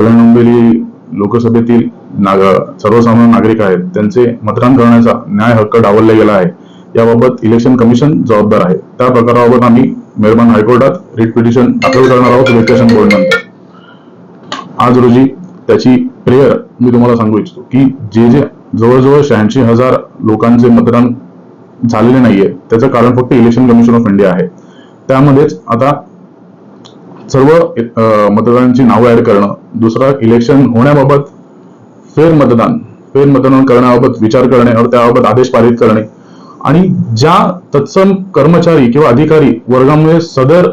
कल्याण डोंबिवली लोकसभेतील नाग सर्वसामान्य नागरिक आहेत. त्यांचे मतदान करण्याचा न्याय हक्क डावलला गेला आहे. याबाबत इलेक्शन कमिशन जबाबदार आहे. त्या प्रकाराबाबत आम्ही मेहरबान हायकोर्टात रिट पिटिशन दाखल करणार आहोत इलेक्शन बोर्डनंतर आज रोजी त्याची प्रेयर मी तुम्हाला सांगू इच्छितो की जे जे जवळजवळ शहाऐंशी हजार लोकांचे मतदान झालेले नाहीये त्याचं कारण फक्त इलेक्शन कमिशन ऑफ इंडिया आहे. त्यामध्येच आता सर्व मतदारांची नावं ऍड करणं. दुसरं इलेक्शन होण्याबाबत फेर मतदान. फेर मतदान करण्याबाबत विचार करणे और त्याबाबत आदेश पारित करणे. आणि ज्या तत्सम कर्मचारी किंवा अधिकारी वर्गामुळे सदर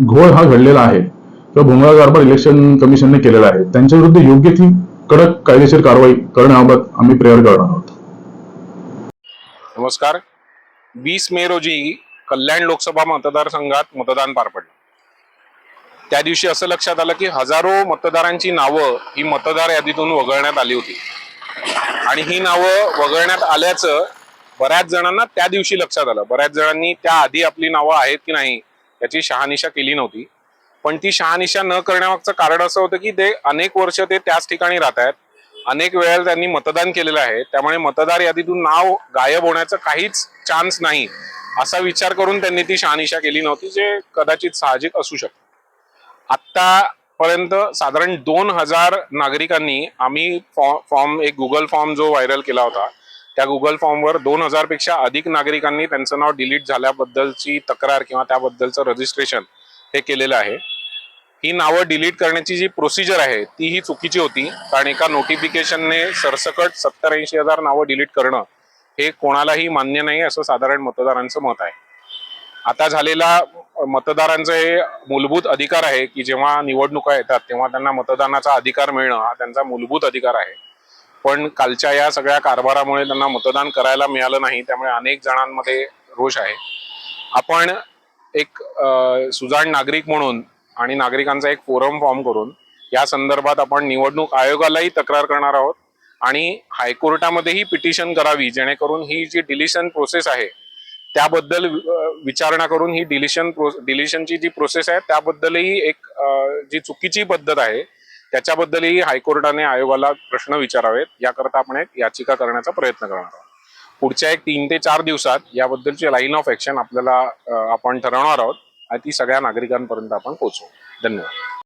घोळ हा घडलेला आहे किंवा भोंगळा कारभार इलेक्शन कमिशनने केलेला आहे त्यांच्या विरुद्ध योग्य ती कडक कायदेशीर कारवाई करण्याबाबत आम्ही प्रेयर करणार आहोत. नमस्कार. वीस मे रोजी कल्याण लोकसभा मतदारसंघात मतदान पार पडलं. त्या दिवशी असं लक्षात आलं की हजारो मतदारांची नावं ही मतदार यादीतून वगळण्यात आली होती. आणि ही नावं वगळण्यात आल्याचं बऱ्याच जणांना त्या दिवशी लक्षात आलं. बऱ्याच जणांनी त्या आधी आपली नावं आहेत की नाही याची शहानिशा केली नव्हती. पण ती शहानिशा न करण्यामागचं कारण असं होतं की ते अनेक वर्ष ते त्याच ठिकाणी राहत आहेत. अनेक वेळेला त्यांनी मतदान केलेलं आहे. त्यामुळे मतदार यादीतून नाव गायब होण्याचं काहीच चान्स नाही असा विचार करून त्यांनी ती शहानिशा केली नव्हती जे कदाचित साहजिक असू शकतं. आत्तापर्यंत साधारण दोन हजार नागरिकांनी आम्ही फॉर्म फॉर्म एक गुगल फॉर्म जो व्हायरल केला होता त्या गुगल फॉर्मवर दोन हजारपेक्षा अधिक नागरिकांनी त्यांचं नाव डिलीट झाल्याबद्दलची तक्रार किंवा त्याबद्दलचं रजिस्ट्रेशन हे केलेलं आहे. ही नावं डिलीट करण्याची जी प्रोसिजर आहे ती ही चुकीची होती कारण एका नोटिफिकेशनने सरसकट सत्तर ऐंशी हजार नावं डिलीट करणं हे कोणालाही मान्य नाही असं साधारण मतदारांचं मत आहे. आता झालेला मतदारांचं हे मूलभूत अधिकार आहे की जेव्हा निवडणुका येतात तेव्हा त्यांना मतदानाचा अधिकार मिळणं हा त्यांचा मूलभूत अधिकार आहे. पण कालच्या या सगळ्या कारभारामुळे त्यांना मतदान करायला मिळालं नाही त्यामुळे अनेक जणांमध्ये रोष आहे. आपण एक सुजाण नागरिक म्हणून आणि नागरिकांचा एक फोरम फॉर्म करून या संदर्भात आपण निवडणूक आयोगालाही तक्रार करणार आहोत आणि हायकोर्टामध्येही पिटिशन करावी जेणेकरून ही जी डिलिशन प्रोसेस आहे त्याबद्दल विचारणा करून ही डिलिशन डिलिशनची जी प्रोसेस आहे त्याबद्दलही एक जी चुकीची पद्धत आहे त्याच्याबद्दलही हायकोर्टाने आयोगाला प्रश्न विचारावेत. याकरता आपण एक याचिका करण्याचा प्रयत्न करणार आहोत. पुढच्या एक तीन ते चार दिवसात याबद्दलची लाईन ऑफ ऍक्शन आपल्याला आपण ठरवणार आहोत. आणि ती सगळ्या नागरिकांपर्यंत आपण पोहोचवू. धन्यवाद.